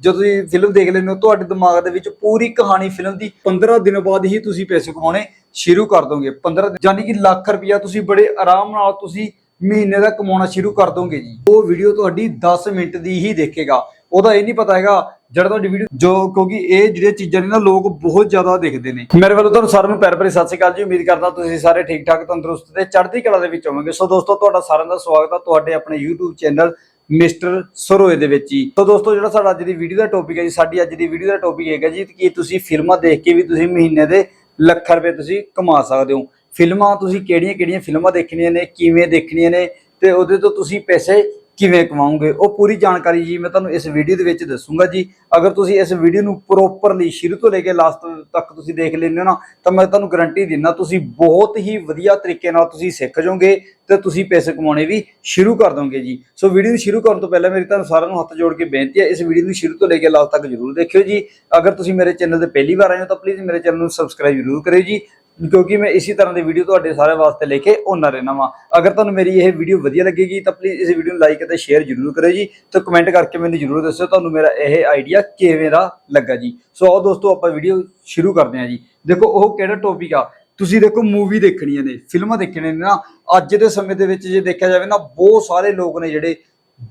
ਜਦੋਂ ਤੁਸੀਂ ਫਿਲਮ ਦੇਖ ਲੈਂਦੇ ਹੋ, ਤੁਹਾਡੇ ਦਿਮਾਗ ਦੇ ਵਿੱਚ ਪੂਰੀ ਕਹਾਣੀ ਫਿਲਮ ਦੀ 15 ਦਿਨ ਬਾਅਦ ਹੀ ਤੁਸੀਂ ਪੈਸੇ ਕਮਾਉਣੇ ਸ਼ੁਰੂ ਕਰ ਦੋਗੇ। 15 ਯਾਨੀ ਕਿ ਲੱਖ ਰੁਪਇਆ ਤੁਸੀਂ ਬੜੇ ਆਰਾਮ ਨਾਲ ਤੁਸੀਂ ਮਹੀਨੇ ਦਾ ਕਮਾਉਣਾ ਸ਼ੁਰੂ ਕਰ ਦੋਗੇ ਜੀ। ਉਹ ਵੀਡੀਓ ਤੁਹਾਡੀ 10 ਮਿੰਟ ਦੀ ਹੀ ਦੇਖੇਗਾ। ਉਹਦਾ ਇਹ ਨਹੀਂ ਪਤਾ ਹੈਗਾ, ਜਿਹੜਾ ਤੁਹਾਡੀ ਵੀਡੀਓ ਜੋ ਕਿਉਂਕਿ ਇਹ ਜਿਹੜੀਆਂ ਚੀਜ਼ਾਂ ਨੇ ਨਾ, ਲੋਕ ਬਹੁਤ ਜ਼ਿਆਦਾ ਦੇਖਦੇ ਨੇ। ਮੇਰੇ ਵੱਲੋਂ ਤੁਹਾਨੂੰ ਸਾਰਿਆਂ ਨੂੰ ਪਿਆਰ ਭਰੀ ਸਤਿ ਸ਼੍ਰੀ ਅਕਾਲ ਜੀ। ਉਮੀਦ ਕਰਦਾ ਤੁਸੀਂ ਸਾਰੇ ਠੀਕ ਠਾਕ ਤੰਦਰੁਸਤ ਤੇ ਚੜ੍ਹਦੀ ਕਲਾ ਦੇ ਵਿੱਚ ਹੋਵੋਗੇ। ਸੋ ਦੋਸਤੋ, ਤੁਹਾਡਾ ਸਾਰਿਆਂ ਦਾ ਸਵਾਗਤ ਹੈ ਤੁਹਾਡੇ ਆਪਣੇ YouTube ਚੈਨਲ ਮਿਸਟਰ ਸਰੋਏ ਦੇ ਵਿੱਚ ਹੀ। ਤਾਂ ਦੋਸਤੋ, ਜਿਹੜਾ ਸਾਡਾ ਅੱਜ ਦੀ ਵੀਡੀਓ ਦਾ ਟੌਪਿਕ ਹੈ ਜੀ, ਸਾਡੀ ਅੱਜ ਦੀ ਵੀਡੀਓ ਦਾ ਟੌਪਿਕ ਹੈਗਾ ਜੀ ਕਿ ਤੁਸੀਂ ਫਿਲਮਾਂ ਦੇਖ ਕੇ ਵੀ ਤੁਸੀਂ ਮਹੀਨੇ ਦੇ ਲੱਖ ਰੁਪਏ ਤੁਸੀਂ ਕਮਾ ਸਕਦੇ ਹੋ। ਫਿਲਮਾਂ ਤੁਸੀਂ ਕਿਹੜੀਆਂ ਕਿਹੜੀਆਂ ਫਿਲਮਾਂ ਦੇਖਣੀਆਂ ਨੇ, ਕਿਵੇਂ ਦੇਖਣੀਆਂ ਨੇ, ਤੇ ਉਹਦੇ ਤੋਂ ਤੁਸੀਂ ਪੈਸੇ ਕਿਵੇਂ ਕਮਾਉਂਗੇ? ਉਹ ਪੂਰੀ ਜਾਣਕਾਰੀ ਜੀ ਮੈਂ ਤੁਹਾਨੂੰ ਇਸ ਵੀਡੀਓ ਦੇ ਵਿੱਚ ਦੱਸੂਗਾ ਜੀ। ਅਗਰ ਤੁਸੀਂ ਇਸ ਵੀਡੀਓ ਨੂੰ ਪ੍ਰੋਪਰਲੀ ਸ਼ੁਰੂ ਤੋਂ ਲੈ ਕੇ ਲਾਸਟ ਤੱਕ ਤੁਸੀਂ ਦੇਖ ਲੈਂਦੇ ਹੋ ਨਾ, ਤਾਂ ਮੈਂ ਤੁਹਾਨੂੰ ਗਾਰੰਟੀ ਦਿੰਦਾ ਤੁਸੀਂ ਬਹੁਤ ਹੀ ਵਧੀਆ ਤਰੀਕੇ ਨਾਲ ਤੁਸੀਂ ਸਿੱਖ ਜਾਓਗੇ ਤੇ ਤੁਸੀਂ ਪੈਸੇ ਕਮਾਉਣੇ ਵੀ ਸ਼ੁਰੂ ਕਰ ਦੋਗੇ ਜੀ। ਸੋ ਵੀਡੀਓ ਨੂੰ ਸ਼ੁਰੂ ਕਰਨ ਤੋਂ ਪਹਿਲਾਂ ਮੇਰੀ ਤੁਹਾਨੂੰ ਸਾਰਿਆਂ ਨੂੰ ਹੱਥ ਜੋੜ ਕੇ ਬੇਨਤੀ ਹੈ, ਇਸ ਵੀਡੀਓ ਨੂੰ ਸ਼ੁਰੂ ਤੋਂ ਲੈ ਕੇ ਲਾਸਟ ਤੱਕ ਜਰੂਰ ਦੇਖਿਓ ਜੀ। ਅਗਰ ਤੁਸੀਂ ਮੇਰੇ ਚੈਨਲ ਤੇ ਪਹਿਲੀ ਵਾਰ ਆਏ ਹੋ ਤਾਂ ਪਲੀਜ਼ ਮੇਰੇ ਚੈਨਲ ਨੂੰ ਸਬਸਕ੍ਰਾਈਬ ਜਰੂਰ ਕਰਿਓ ਜੀ। ਕਿਉਂਕਿ ਮੈਂ ਇਸੇ ਤਰ੍ਹਾਂ ਦੀ ਵੀਡੀਓ ਤੁਹਾਡੇ ਸਾਰੇ ਵਾਸਤੇ ਲੈ ਕੇ ਆਉਂਦਾ ਰਹਿਣਾ ਵਾਂ। ਅਗਰ ਤੁਹਾਨੂੰ ਮੇਰੀ ਇਹ ਵੀਡੀਓ ਵਧੀਆ ਲੱਗੇਗੀ, ਤਾਂ ਪਲੀਜ਼ ਇਸ ਵੀਡੀਓ ਨੂੰ ਲਾਈਕ ਅਤੇ ਸ਼ੇਅਰ ਜਰੂਰ ਕਰਿਓ ਜੀ। ਤੇ ਕਮੈਂਟ ਕਰਕੇ ਮੈਨੂੰ ਜਰੂਰ ਦੱਸਿਓ ਤੁਹਾਨੂੰ ਮੇਰਾ ਇਹ ਆਈਡੀਆ ਕਿਵੇਂ ਦਾ ਲੱਗਾ ਜੀ। ਸੋ ਆਓ ਦੋਸਤੋ, ਆਪਾਂ ਵੀਡੀਓ ਸ਼ੁਰੂ ਕਰਦੇ ਹਾਂ ਜੀ। ਦੇਖੋ, ਉਹ ਕਿਹੜਾ ਟੌਪਿਕ ਆ? ਤੁਸੀਂ ਦੇਖੋ ਮੂਵੀ ਦੇਖਣੀਆਂ ਨੇ, ਫਿਲਮਾਂ ਦੇਖਣੀਆਂ ਨੇ ਨਾ। ਅੱਜ ਦੇ ਸਮੇਂ ਦੇ ਵਿੱਚ ਜੇ ਦੇਖਿਆ ਜਾਵੇ ਨਾ, ਬਹੁਤ ਸਾਰੇ ਲੋਕ ਨੇ ਜਿਹੜੇ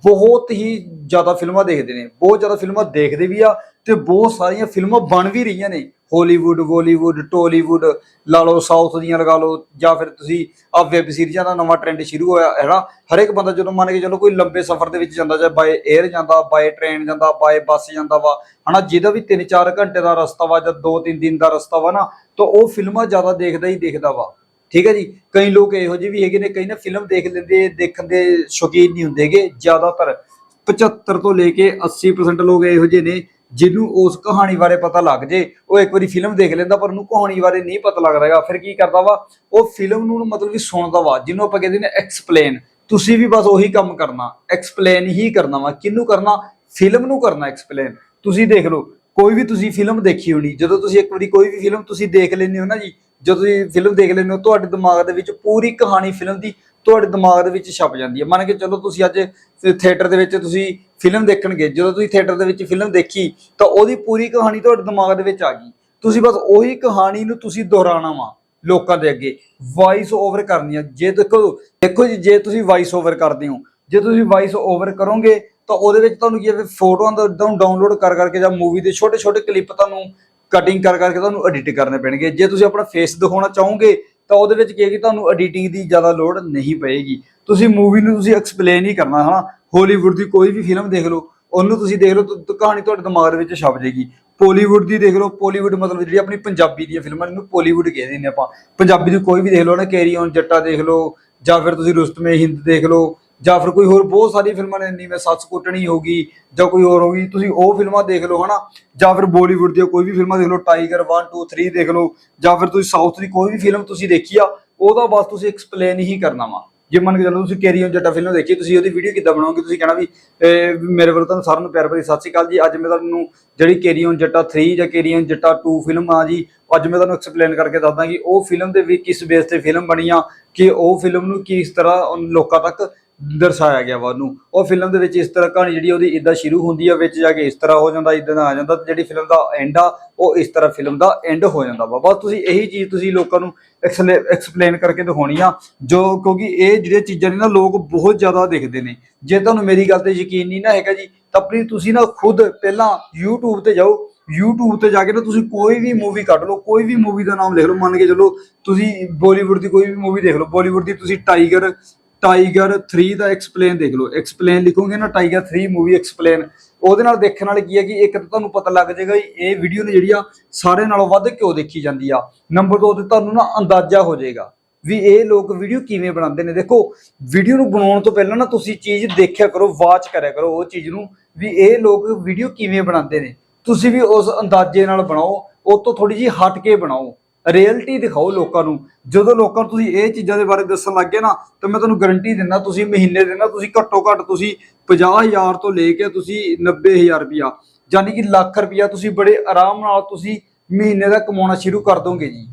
ਬਹੁਤ ਹੀ ਜ਼ਿਆਦਾ ਫਿਲਮਾਂ ਦੇਖਦੇ ਨੇ। ਬਹੁਤ ਜ਼ਿਆਦਾ ਫਿਲਮਾਂ ਦੇਖਦੇ ਵੀ ਆ ਤੇ ਬਹੁਤ ਸਾਰੀਆਂ ਫਿਲਮਾਂ ਬਣ ਵੀ ਰਹੀਆਂ ਨੇ। ਹਾਲੀਵੁੱਡ ਬਾਲੀਵੁੱਡ ਟੋਲੀਵੁੱਡ ਲਾ ਲਓ ਸਾਊਥ ਦੀਆਂ ਲਗਾ ਲਓ, ਜਾਂ ਫਿਰ ਤੁਸੀਂ ਆ ਵੈਬ ਸੀਰੀਜ਼ਾਂ ਦਾ ਨਵਾਂ ਟ੍ਰੈਂਡ ਸ਼ੁਰੂ ਹੋਇਆ, ਹੈ ਨਾ? ਹਰ ਇੱਕ ਬੰਦਾ ਜਦੋਂ ਮੰਨ ਕੇ ਚਲੋ ਕੋਈ ਲੰਬੇ ਸਫ਼ਰ ਦੇ ਵਿੱਚ ਜਾਂਦਾ, ਜਾਂ ਬਾਏ 에ਅਰ ਜਾਂਦਾ ਬਾਏ ਟ੍ਰੇਨ ਜਾਂਦਾ ਬਾਏ ਬੱਸ ਜਾਂਦਾ ਵਾ, ਹਨਾ? ਜਿਹਦਾ ਵੀ 3-4 ਘੰਟੇ ਦਾ ਰਸਤਾ ਵਾ, ਜਾਂ 2-3 ਦਿਨ ਦਾ ਰਸਤਾ ਵਾ ਨਾ, ਤਾਂ ਉਹ ਫਿਲਮਾਂ ਜ਼ਿਆਦਾ ਦੇਖਦਾ ਹੀ ਦੇਖਦਾ ਵਾ। ਠੀਕ ਹੈ ਜੀ? ਕਈ ਲੋਕ ਇਹੋ ਜਿਹੇ ਵੀ ਹੈਗੇ ਨੇ, ਕਈ ਨਾ ਫਿਲਮ ਦੇਖ ਲੈਂਦੇ, ਦੇਖਣ ਦੇ ਸ਼ੌਕੀਨ ਨਹੀਂ ਹੁੰਦੇਗੇ ਜ਼ਿਆਦਾਤਰ 75 ਤੋਂ ਲੈ ਕੇ 80% ਲੋਕ ਇਹੋ ਜਿਹੇ ਨੇ ਜਿਹਨੂੰ ਉਸ ਕਹਾਣੀ ਬਾਰੇ ਪਤਾ ਲੱਗ ਜੇ, ਉਹ ਇੱਕ ਵਾਰੀ ਫਿਲਮ ਦੇਖ ਲੈਂਦਾ, ਪਰ ਉਹਨੂੰ ਕਹਾਣੀ ਬਾਰੇ ਨਹੀਂ ਪਤਾ ਲੱਗਦਾ ਹੈਗਾ। ਫਿਰ ਕੀ ਕਰਦਾ ਵਾ? ਉਹ ਫਿਲਮ ਨੂੰ ਮਤਲਬ ਕਿ ਸੁਣਦਾ ਵਾ, ਜਿਹਨੂੰ ਆਪਾਂ ਕਹਿੰਦੇ ਨੇ ਐਕਸਪਲੇਨ ਤੁਸੀਂ ਵੀ ਬਸ ਉਹੀ ਕੰਮ ਕਰਨਾ ਐਕਸਪਲੇਨ ਹੀ ਕਰਨਾ ਵਾ। ਕਿਹਨੂੰ ਕਰਨਾ? ਫਿਲਮ ਨੂੰ ਕਰਨਾ ਐਕਸਪਲੇਨ ਤੁਸੀਂ ਦੇਖ ਲਓ, ਕੋਈ ਵੀ ਤੁਸੀਂ ਫਿਲਮ ਦੇਖੀ ਹੋਣੀ, ਜਦੋਂ ਤੁਸੀਂ ਇੱਕ ਵਾਰੀ ਕੋਈ ਵੀ ਫਿਲਮ ਤੁਸੀਂ ਦੇਖ ਲੈਂਦੇ ਹੋ ਨਾ ਜੀ, ਜਦੋਂ ਤੁਸੀਂ ਫਿਲਮ ਦੇਖ ਲੈਂਦੇ ਹੋ, ਤੁਹਾਡੇ ਦਿਮਾਗ ਦੇ ਵਿੱਚ ਪੂਰੀ ਕਹਾਣੀ ਫਿਲਮ ਦੀ ਤੁਹਾਡੇ ਦਿਮਾਗ ਦੇ ਵਿੱਚ ਛਪ ਜਾਂਦੀ ਹੈ। ਮੰਨ ਕੇ ਚਲੋ ਤੁਸੀਂ ਅੱਜ ਥੀਏਟਰ ਦੇ ਵਿੱਚ ਤੁਸੀਂ ਫਿਲਮ ਦੇਖਣ ਗਏ ਜਦੋਂ ਤੁਸੀਂ ਥੀਏਟਰ ਦੇ ਵਿੱਚ ਫਿਲਮ ਦੇਖੀ, ਤਾਂ ਉਹਦੀ ਪੂਰੀ ਕਹਾਣੀ ਤੁਹਾਡੇ ਦਿਮਾਗ ਦੇ ਵਿੱਚ ਆ ਗਈ। ਤੁਸੀਂ ਬਸ ਉਹੀ ਕਹਾਣੀ ਨੂੰ ਤੁਸੀਂ ਦੁਹਰਾਉਣਾ ਵਾ ਲੋਕਾਂ ਦੇ ਅੱਗੇ। ਵਾਇਸ ਓਵਰ ਕਰਨੀ ਆ। ਜੇ ਦੇਖੋ ਦੇਖੋ ਜੀ, ਜੇ ਤੁਸੀਂ ਵਾਇਸ ਓਵਰ ਕਰਦੇ ਹੋ, ਜੇ ਤੁਸੀਂ ਵਾਇਸ ਓਵਰ ਕਰੋਗੇ, ਤਾਂ ਉਹਦੇ ਵਿੱਚ ਤੁਹਾਨੂੰ ਕੀ ਹੈ ਫੋਟੋਆਂ ਦਾ ਤੁਹਾਨੂੰ ਡਾਊਨਲੋਡ ਕਰ ਕਰਕੇ ਜਾਂ ਮੂਵੀ ਦੇ ਛੋਟੇ ਛੋਟੇ ਕਲਿੱਪ ਤੁਹਾਨੂੰ ਕਟਿੰਗ ਕਰ ਕਰਕੇ ਤੁਹਾਨੂੰ ਐਡਿਟ ਕਰਨੇ ਪੈਣਗੇ। ਜੇ ਤੁਸੀਂ ਆਪਣਾ ਫੇਸ ਦਿਖਾਉਣਾ ਚਾਹੋਗੇ ਤਾਂ ਉਹਦੇ ਵਿੱਚ ਕੀ ਹੈ ਕਿ ਤੁਹਾਨੂੰ ਐਡੀਟਿੰਗ ਦੀ ਜ਼ਿਆਦਾ ਲੋੜ ਨਹੀਂ ਪਏਗੀ। ਤੁਸੀਂ ਮੂਵੀ ਨੂੰ ਤੁਸੀਂ ਐਕਸਪਲੇਨ ਹੀ ਕਰਨਾ, ਹਨਾ? ਹਾਲੀਵੁੱਡ ਦੀ ਕੋਈ ਵੀ ਫਿਲਮ ਦੇਖ ਲਓ, ਉਹਨੂੰ ਤੁਸੀਂ ਦੇਖ ਲਓ, ਤਾਂ ਕਹਾਣੀ ਤੁਹਾਡੇ ਦਿਮਾਗ ਵਿੱਚ ਛਪ ਜਾਏਗੀ ਪੋਲੀਵੁੱਡ ਦੀ ਦੇਖ ਲਓ ਪੋਲੀਵੁੱਡ ਮਤਲਬ ਜਿਹੜੀ ਆਪਣੀ ਪੰਜਾਬੀ ਦੀਆਂ ਫਿਲਮਾਂ ਇਹਨੂੰ ਪੋਲੀਵੁੱਡ ਕਹਿੰਦੇ ਨੇ ਆਪਾਂ। ਪੰਜਾਬੀ ਦੀ ਕੋਈ ਵੀ ਦੇਖ ਲਓ ਨਾ ਕੈਰੀ ਔਨ ਜੱਟਾ ਦੇਖ ਲਓ, ਜਾਂ ਫਿਰ ਤੁਸੀਂ ਰੁਸਤਮੇ ਹਿੰਦ ਦੇਖ ਲਓ ਜਾਂ ਫਿਰ ਕੋਈ ਹੋਰ ਬਹੁਤ ਸਾਰੀਆਂ ਫਿਲਮਾਂ ਨੇ ਨਹੀਂ ਸੱਸ ਕੁੱਟਣੀ ਹੋਗੀ ਜਾਂ ਕੋਈ ਹੋਰ ਹੋਗੀ ਤੁਸੀਂ ਉਹ ਫਿਲਮਾਂ ਦੇਖ ਲਓ, ਹਨਾ? ਜਾਂ ਫਿਰ ਬਾਲੀਵੁੱਡ ਦੀਆਂ ਕੋਈ ਵੀ ਫਿਲਮਾਂ ਦੇਖ ਲਓ ਟਾਈਗਰ 1 2 3 ਦੇਖ ਲਓ, ਜਾਂ ਫਿਰ ਤੁਸੀਂ ਸਾਊਥ ਦੀ ਕੋਈ ਵੀ ਫਿਲਮ ਤੁਸੀਂ ਦੇਖੀ ਆ, ਉਹਦਾ ਬਸ ਤੁਸੀਂ ਐਕਸਪਲੇਨ ਹੀ ਕਰਨਾ ਵਾ। ਜੇ ਮੰਨ ਕੇ ਚੱਲੋ ਤੁਸੀਂ ਕੈਰੀ ਔਨ ਜੱਟਾ ਫਿਲਮ ਦੇਖੀ, ਤੁਸੀਂ ਉਹਦੀ ਵੀਡੀਓ ਕਿੱਦਾਂ ਬਣਾਓਗੇ? ਤੁਸੀਂ ਕਹਿਣਾ ਵੀ ਮੇਰੇ ਵੱਲੋਂ ਤੁਹਾਨੂੰ ਸਾਰਿਆਂ ਨੂੰ ਪਿਆਰ ਭਰੀ ਸਤਿ ਸ਼੍ਰੀ ਅਕਾਲ ਜੀ, ਅੱਜ ਮੈਂ ਤੁਹਾਨੂੰ ਜਿਹੜੀ ਕੈਰੀ ਔਨ ਜੱਟਾ 3 ਜਾਂ ਕੈਰੀ ਔਨ ਜੱਟਾ 2 ਫਿਲਮ ਆ ਜੀ, ਅੱਜ ਮੈਂ ਤੁਹਾਨੂੰ ਐਕਸਪਲੇਨ ਕਰਕੇ ਦੱਸਦਾ ਕਿ ਉਹ ਫਿਲਮ ਦੇ ਵੀ ਕਿਸ ਬੇਸ ਤੇ ਫਿਲਮ ਬਣੀ ਆ, ਕਿ ਉਹ ਫਿਲਮ ਨੂੰ ਕਿਸ ਤਰ੍ਹਾਂ ਲੋਕਾਂ ਤੱਕ ਦਰਸਾਇਆ ਗਿਆ ਵਾ ਉਹਨੂੰ। ਉਹ ਫਿਲਮ ਦੇ ਵਿੱਚ ਇਸ ਤਰ੍ਹਾਂ ਕਹਾਣੀ ਜਿਹੜੀ ਉਹਦੀ ਇਦਾਂ ਸ਼ੁਰੂ ਹੁੰਦੀ ਆ, ਵਿੱਚ ਜਾ ਕੇ ਇਸ ਤਰ੍ਹਾਂ ਹੋ ਜਾਂਦਾ ਇਦਾਂ ਦਾ ਆ ਜਾਂਦਾ, ਜਿਹੜੀ ਫਿਲਮ ਦਾ ਐਂਡ ਆ, ਉਹ ਇਸ ਤਰ੍ਹਾਂ ਫਿਲਮ ਦਾ ਐਂਡ ਹੋ ਜਾਂਦਾ ਵਾ। ਬਸ ਤੁਸੀਂ ਇਹੀ ਚੀਜ਼ ਤੁਸੀਂ ਲੋਕਾਂ ਨੂੰ ਐਕਸਪਲੇਨ ਕਰਕੇ ਦਿਖਾਉਣੀ ਆ, ਜੋ ਕਿਉਂਕਿ ਇਹ ਜਿਹੜੀਆਂ ਚੀਜ਼ਾਂ ਨੇ ਨਾ, ਲੋਕ ਬਹੁਤ ਜ਼ਿਆਦਾ ਦੇਖਦੇ ਨੇ। ਜੇ ਤੁਹਾਨੂੰ ਮੇਰੀ ਗੱਲ ਤੇ ਯਕੀਨ ਨਹੀਂ ਨਾ ਹੈਗਾ ਜੀ, ਤਾਂ ਪਲੀਜ਼ ਤੁਸੀਂ ਨਾ ਖੁਦ ਪਹਿਲਾਂ YouTube ਤੇ ਜਾਓ। YouTube ਤੇ ਜਾ ਕੇ ਨਾ ਤੁਸੀਂ ਕੋਈ ਵੀ ਮੂਵੀ ਕੱਢ ਲਓ, ਕੋਈ ਵੀ ਮੂਵੀ ਦਾ ਨਾਮ ਲਿਖ ਲਓ। ਮੰਨ ਕੇ ਚਲੋ, ਤੁਸੀਂ ਬਾਲੀਵੁੱਡ ਦੀ ਕੋਈ ਵੀ ਮੂਵੀ ਦੇਖ ਲਓ। ਬਾਲੀਵੁੱਡ ਦੀ ਤੁਸੀਂ ਟਾਈਗਰ ਟਾਈਗਰ 3 ਦਾ ਐਕਸਪਲੇਨ ਦੇਖ ਲਓ। ਐਕਸਪਲੇਨ ਲਿਖੋਗੇ ਨਾ, ਟਾਈਗਰ 3 ਮੂਵੀ ਐਕਸਪਲੇਨ ਉਹਦੇ ਨਾਲ ਦੇਖਣ ਨਾਲ ਕੀ ਹੈ ਕਿ ਇੱਕ ਤਾਂ ਤੁਹਾਨੂੰ ਪਤਾ ਲੱਗ ਜਾਏਗਾ ਇਹ ਵੀਡੀਓ ਨੇ ਜਿਹੜੀ ਆ ਸਾਰੇ ਨਾਲੋਂ ਵੱਧ ਕਿਉਂ ਦੇਖੀ ਜਾਂਦੀ ਆ। ਨੰਬਰ 2 ਤੇ ਤੁਹਾਨੂੰ ਨਾ ਅੰਦਾਜ਼ਾ ਹੋ ਜਾਏਗਾ ਵੀ ਇਹ ਲੋਕ ਵੀਡੀਓ ਕਿਵੇਂ ਬਣਾਉਂਦੇ ਨੇ। ਦੇਖੋ ਵੀਡੀਓ ਨੂੰ ਬਣਾਉਣ ਤੋਂ ਪਹਿਲਾਂ ਨਾ ਤੁਸੀਂ ਚੀਜ਼ ਦੇਖਿਆ ਕਰੋ ਵਾਚ ਕਰਿਆ ਕਰੋ ਉਹ ਚੀਜ਼ ਨੂੰ ਵੀ ਇਹ ਲੋਕ ਵੀਡੀਓ ਕਿਵੇਂ ਬਣਾਉਂਦੇ ਨੇ। ਤੁਸੀਂ ਵੀ ਉਸ ਅੰਦਾਜ਼ੇ ਨਾਲ ਬਣਾਓ, ਉਹ ਤੋਂ ਥੋੜੀ ਜਿਹੀ ਹਟ ਕੇ ਬਣਾਓ। ਰਿਐਲਿਟੀ ਦਿਖਾਓ ਲੋਕਾਂ ਨੂੰ। ਜਦੋਂ ਲੋਕਾਂ ਨੂੰ ਤੁਸੀਂ ਇਹ ਚੀਜ਼ਾਂ ਦੇ ਬਾਰੇ ਦੱਸਣ ਲੱਗੇ ਨਾ, ਤਾਂ ਮੈਂ ਤੁਹਾਨੂੰ ਗਾਰੰਟੀ ਦਿੰਦਾ, ਤੁਸੀਂ ਮਹੀਨੇ ਦੇ ਨਾ, ਤੁਸੀਂ ਘੱਟੋ ਘੱਟ ਤੁਸੀਂ 50000 ਤੋਂ ਲੈ ਕੇ ਤੁਸੀਂ 90000 ਰੁਪਿਆ ਯਾਨੀ ਕਿ ਲੱਖ ਰੁਪਿਆ ਤੁਸੀਂ ਬੜੇ ਆਰਾਮ ਨਾਲ ਤੁਸੀਂ ਮਹੀਨੇ ਦਾ ਕਮਾਉਣਾ ਸ਼ੁਰੂ ਕਰ ਦੋਗੇ ਜੀ।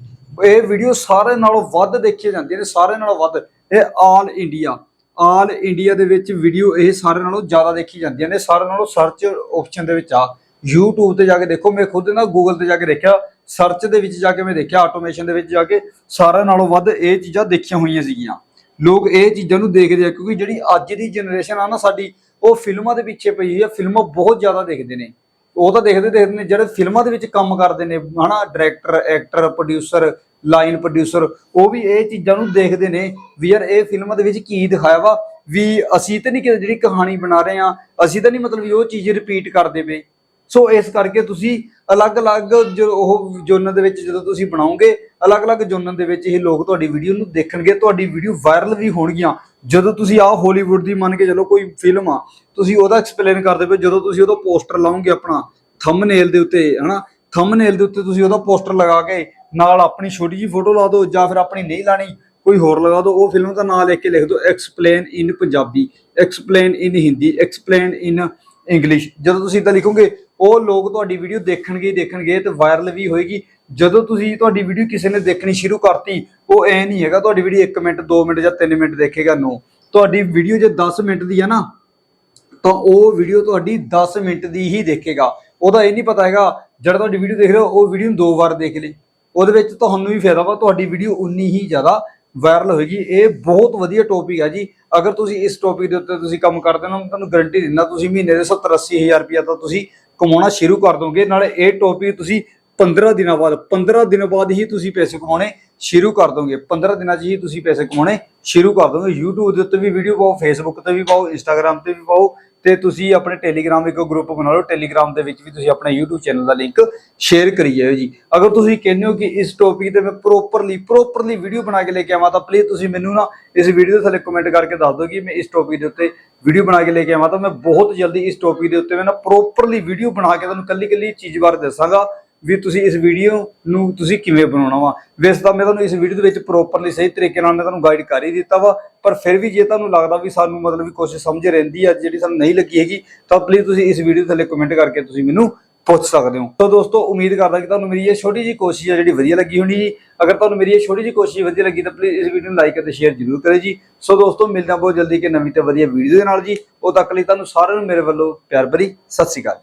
ਇਹ ਵੀਡੀਓ ਸਾਰੇ ਨਾਲੋਂ ਵੱਧ ਦੇਖੀਆਂ ਜਾਂਦੀਆਂ ਨੇ, ਸਾਰੇ ਨਾਲੋਂ ਵੱਧ। ਇਹ ਆਲ ਇੰਡੀਆ ਆਲ ਇੰਡੀਆ ਦੇ ਵਿੱਚ ਵੀਡੀਓ ਇਹ ਸਾਰੇ ਨਾਲੋਂ ਜ਼ਿਆਦਾ ਦੇਖੀ ਜਾਂਦੀਆਂ ਨੇ, ਸਾਰੇ ਨਾਲੋਂ ਸਰਚ ਆਪਸ਼ਨ ਦੇ ਵਿੱਚ ਆ। YouTube ਤੇ ਜਾ ਕੇ ਦੇਖੋ, ਮੈਂ ਖੁਦ ਨਾ Google ਤੇ ਜਾ ਕੇ ਦੇਖਿਆ ਸਰਚ ਦੇ ਵਿੱਚ ਜਾ ਕੇ ਮੈਂ ਦੇਖਿਆ ਆਟੋਮੇਸ਼ਨ ਦੇ ਵਿੱਚ ਜਾ ਕੇ ਸਾਰਿਆਂ ਨਾਲੋਂ ਵੱਧ ਇਹ ਚੀਜ਼ਾਂ ਦੇਖੀਆਂ ਹੋਈਆਂ ਸੀਗੀਆਂ। ਲੋਕ ਇਹ ਚੀਜ਼ਾਂ ਨੂੰ ਦੇਖਦੇ ਆ, ਕਿਉਂਕਿ ਜਿਹੜੀ ਅੱਜ ਦੀ ਜਨਰੇਸ਼ਨ ਆ ਨਾ ਸਾਡੀ, ਉਹ ਫਿਲਮਾਂ ਦੇ ਪਿੱਛੇ ਪਈ ਹੋਈ ਆ, ਫਿਲਮਾਂ ਬਹੁਤ ਜ਼ਿਆਦਾ ਦੇਖਦੇ ਨੇ। ਉਹ ਤਾਂ ਦੇਖਦੇ ਦੇਖਦੇ ਨੇ, ਜਿਹੜੇ ਫਿਲਮਾਂ ਦੇ ਵਿੱਚ ਕੰਮ ਕਰਦੇ ਨੇ, ਹਨਾ director actor producer line producer ਉਹ ਵੀ ਇਹ ਚੀਜ਼ਾਂ ਨੂੰ ਦੇਖਦੇ ਨੇ, ਵੀ ਯਾਰ ਇਹ ਫਿਲਮਾਂ ਦੇ ਵਿੱਚ ਕੀ ਦਿਖਾਇਆ ਵਾ, ਵੀ ਅਸੀਂ ਤਾਂ ਨਹੀਂ ਕਿ ਜਿਹੜੀ ਕਹਾਣੀ ਬਣਾ ਰਹੇ ਆ, ਅਸੀਂ ਤਾਂ ਨਹੀਂ ਮਤਲਬ ਵੀ ਉਹ ਚੀਜ਼ ਰਿਪੀਟ ਕਰਦੇ ਪਏ। ਸੋ ਇਸ ਕਰਕੇ ਤੁਸੀਂ ਅਲੱਗ-ਅਲੱਗ ਜੋ ਉਹ ਜੋਨ ਦੇ ਵਿੱਚ ਜਦੋਂ ਤੁਸੀਂ ਬਣਾਓਗੇ, ਅਲੱਗ-ਅਲੱਗ ਜੋਨ ਦੇ ਵਿੱਚ ਇਹ ਲੋਕ ਤੁਹਾਡੀ ਵੀਡੀਓ ਨੂੰ ਦੇਖਣਗੇ, ਤੁਹਾਡੀ ਵੀਡੀਓ ਵਾਇਰਲ ਵੀ ਹੋਣਗੀਆਂ। ਜਦੋਂ ਤੁਸੀਂ ਆਹ ਹਾਲੀਵੁੱਡ ਦੀ ਮੰਨ ਕੇ ਚਲੋ ਕੋਈ ਫਿਲਮ ਆ, ਤੁਸੀਂ ਉਹਦਾ ਐਕਸਪਲੇਨ ਕਰਦੇ ਪਏ, ਜਦੋਂ ਤੁਸੀਂ ਉਹਦਾ ਪੋਸਟਰ ਲਾਉਂਗੇ ਆਪਣਾ ਥੰਬਨੇਲ ਦੇ ਉੱਤੇ, ਹਨਾ? ਥੰਬਨੇਲ ਦੇ ਉੱਤੇ ਤੁਸੀਂ ਉਹਦਾ ਪੋਸਟਰ ਲਗਾ ਕੇ ਨਾਲ ਆਪਣੀ ਛੋਟੀ ਜੀ ਫੋਟੋ ਲਾ ਦਿਓ ਜਾਂ ਫਿਰ ਆਪਣੀ ਨਹੀਂ ਲਾਣੀ, ਕੋਈ ਹੋਰ ਲਗਾ ਦਿਓ, ਉਹ ਫਿਲਮ ਦਾ ਨਾਮ ਲਿਖ ਕੇ ਲਿਖ ਦਿਓ explain in Punjabi explain in Hindi explain in English ਜਦੋਂ ਤੁਸੀਂ ਇਦਾਂ ਲਿਖੋਗੇ ਉਹ ਲੋਕ ਤੁਹਾਡੀ ਵੀਡੀਓ ਦੇਖਣਗੇ ਹੀ ਦੇਖਣਗੇ ਤੇ ਵਾਇਰਲ ਵੀ ਹੋਏਗੀ। ਜਦੋਂ ਤੁਸੀਂ ਤੁਹਾਡੀ ਵੀਡੀਓ ਕਿਸੇ ਨੇ ਦੇਖਣੀ ਸ਼ੁਰੂ ਕਰਤੀ, ਉਹ ਐ ਨਹੀਂ ਹੈਗਾ, ਤੁਹਾਡੀ ਵੀਡੀਓ 1 ਮਿੰਟ 2 ਮਿੰਟ ਜਾਂ 3 ਮਿੰਟ ਦੇਖੇਗਾ ਨੋ ਤੁਹਾਡੀ ਵੀਡੀਓ ਜੇ 10 ਮਿੰਟ ਦੀ ਹੈ ਨਾ, ਤਾਂ ਉਹ ਵੀਡੀਓ ਤੁਹਾਡੀ 10 ਮਿੰਟ ਦੀ ਹੀ ਦੇਖੇਗਾ। ਉਹਦਾ ਇਹ ਨਹੀਂ ਪਤਾ ਹੈਗਾ, ਜਿਹੜਾ ਤੁਹਾਡੀ ਵੀਡੀਓ ਦੇਖ ਰਹੇ ਉਹ ਵੀਡੀਓ ਨੂੰ ਦੋ ਵਾਰ ਦੇਖ ਲੇ ਉਹਦੇ ਵਿੱਚ ਤੁਹਾਨੂੰ ਵੀ ਫਾਇਦਾ ਵਾ, ਤੁਹਾਡੀ ਵੀਡੀਓ ਉਨੀ ਹੀ ਜ਼ਿਆਦਾ ਵਾਇਰਲ ਹੋਏਗੀ। ਇਹ ਬਹੁਤ ਵਧੀਆ ਟੌਪਿਕ ਹੈ ਜੀ। ਅਗਰ ਤੁਸੀਂ ਇਸ ਟੌਪਿਕ ਦੇ ਉੱਤੇ ਤੁਸੀਂ ਕੰਮ ਕਰਦੇ ਹੋ ਨਾ ਤੁਹਾਨੂੰ ਗਾਰੰਟੀ ਦਿੰਦਾ, ਤੁਸੀਂ ਮਹੀਨੇ ਦੇ 70 80 ਹਜ਼ਾਰ ਰੁਪਇਆ ਤਾਂ ਤੁਸੀਂ ਕਮਾਉਣਾ ਸ਼ੁਰੂ ਕਰ ਦੋਗੇ, ਨਾਲੇ ਇਹ ਟੌਪਿਕ ਤੁਸੀਂ 15 ਦਿਨਾਂ ਬਾਅਦ 15 ਦਿਨਾਂ ਬਾਅਦ ਹੀ ਤੁਸੀਂ ਪੈਸੇ ਕਮਾਉਣੇ ਸ਼ੁਰੂ ਕਰ ਦੋਗੇ। 15 ਦਿਨਾਂ 'ਚ ਹੀ ਤੁਸੀਂ ਪੈਸੇ ਕਮਾਉਣੇ ਸ਼ੁਰੂ ਕਰ ਦੋਗੇ। YouTube ਦੇ ਉੱਤੇ ਵੀ ਵੀਡੀਓ ਪਾਓ, Facebook ਤੇ ਵੀ ਪਾਓ, Instagram ਤੇ ਵੀ ਪਾਓ ਤੇ ਤੁਸੀਂ ਆਪਣੇ ਟੈਲੀਗ੍ਰਾਮ ਇੱਕ ਗਰੁੱਪ ਬਣਾ ਲਓ। ਟੈਲੀਗ੍ਰਾਮ ਦੇ ਵਿੱਚ ਵੀ ਤੁਸੀਂ ਆਪਣਾ YouTube ਚੈਨਲ ਦਾ ਲਿੰਕ ਸ਼ੇਅਰ ਕਰੀ ਜਾਇਓ ਜੀ। ਅਗਰ ਤੁਸੀਂ ਕਹਿੰਦੇ ਹੋ ਕਿ ਇਸ ਟੌਪਿਕ ਤੇ ਮੈਂ ਪ੍ਰੋਪਰਲੀ ਪ੍ਰੋਪਰਲੀ ਵੀਡੀਓ ਬਣਾ ਕੇ ਲੈ ਕੇ ਆਵਾਂ, ਤਾਂ ਪਲੀਜ਼ ਤੁਸੀਂ ਮੈਨੂੰ ਨਾ ਇਸ ਵੀਡੀਓ ਦੇ ਥੱਲੇ ਕਮੈਂਟ ਕਰਕੇ ਦੱਸ ਦਿਓ ਕਿ ਮੈਂ ਇਸ ਟੌਪਿਕ ਦੇ ਉੱਤੇ ਵੀਡੀਓ ਬਣਾ ਕੇ ਲੈ ਕੇ ਆਵਾਂ। ਤਾਂ ਮੈਂ ਬਹੁਤ ਜਲਦੀ ਇਸ ਟੌਪਿਕ ਦੇ ਉੱਤੇ ਮੈਂ ਨਾ ਪ੍ਰੋਪਰਲੀ ਵੀਡੀਓ ਬਣਾ ਕੇ ਤੁਹਾਨੂੰ ਕੱਲੀ ਕੱਲੀ ਚੀਜ਼ ਬਾਰੇ ਦੱਸਾਂਗਾ। ਵੀ ਤੁਸੀਂ ਇਸ ਵੀਡੀਓ ਨੂੰ ਤੁਸੀਂ ਕਿਵੇਂ ਬਣਾਉਣਾ ਵਾ। ਵੈਸੇ ਤਾਂ ਮੈਂ ਤੁਹਾਨੂੰ ਇਸ ਵੀਡੀਓ ਦੇ ਵਿੱਚ ਪ੍ਰੋਪਰਲੀ ਸਹੀ ਤਰੀਕੇ ਨਾਲ ਮੈਂ ਤੁਹਾਨੂੰ ਗਾਈਡ ਕਰ ਹੀ ਦਿੱਤਾ ਵਾ, ਪਰ ਫਿਰ ਵੀ ਜੇ ਤੁਹਾਨੂੰ ਲੱਗਦਾ ਵੀ ਸਾਨੂੰ ਮਤਲਬ ਵੀ ਕੁਝ ਸਮਝ ਰਹਿੰਦੀ ਆ, ਜਿਹੜੀ ਸਾਨੂੰ ਨਹੀਂ ਲੱਗੀ ਹੈਗੀ, ਤਾਂ ਪਲੀਜ਼ ਤੁਸੀਂ ਇਸ ਵੀਡੀਓ ਥੱਲੇ ਕਮੈਂਟ ਕਰਕੇ ਤੁਸੀਂ ਮੈਨੂੰ ਪੁੱਛ ਸਕਦੇ ਹੋ। ਤਾਂ ਦੋਸਤੋ, ਉਮੀਦ ਕਰਦਾ ਕਿ ਤੁਹਾਨੂੰ ਮੇਰੀ ਇਹ ਛੋਟੀ ਜਿਹੀ ਕੋਸ਼ਿਸ਼ ਹੈ ਜਿਹੜੀ ਵਧੀਆ ਲੱਗੀ ਹੋਣੀ ਜੀ। ਅਗਰ ਤੁਹਾਨੂੰ ਮੇਰੀ ਇਹ ਛੋਟੀ ਜਿਹੀ ਕੋਸ਼ਿਸ਼ ਵਧੀਆ ਲੱਗੀ ਤਾਂ ਪਲੀਜ਼ ਇਸ ਵੀਡੀਓ ਨੂੰ ਲਾਈਕ ਅਤੇ ਸ਼ੇਅਰ ਜ਼ਰੂਰ ਕਰਿਓ ਜੀ। ਸੋ ਦੋਸਤੋ, ਮਿਲਦਾ ਬਹੁਤ ਜਲਦੀ ਕਿ ਨਵੀਂ ਤੇ ਵਧੀਆ ਵੀਡੀਓ ਦੇ ਨਾਲ ਜੀ। ਉਹ ਤੱਕ ਲਈ ਤੁਹਾਨੂੰ ਸਾਰਿਆਂ ਨੂੰ ਮੇਰੇ ਵੱਲੋਂ ਪਿਆਰ ਭਰੀ ਸਤਿ ਸ਼੍ਰੀ ਅਕਾਲ।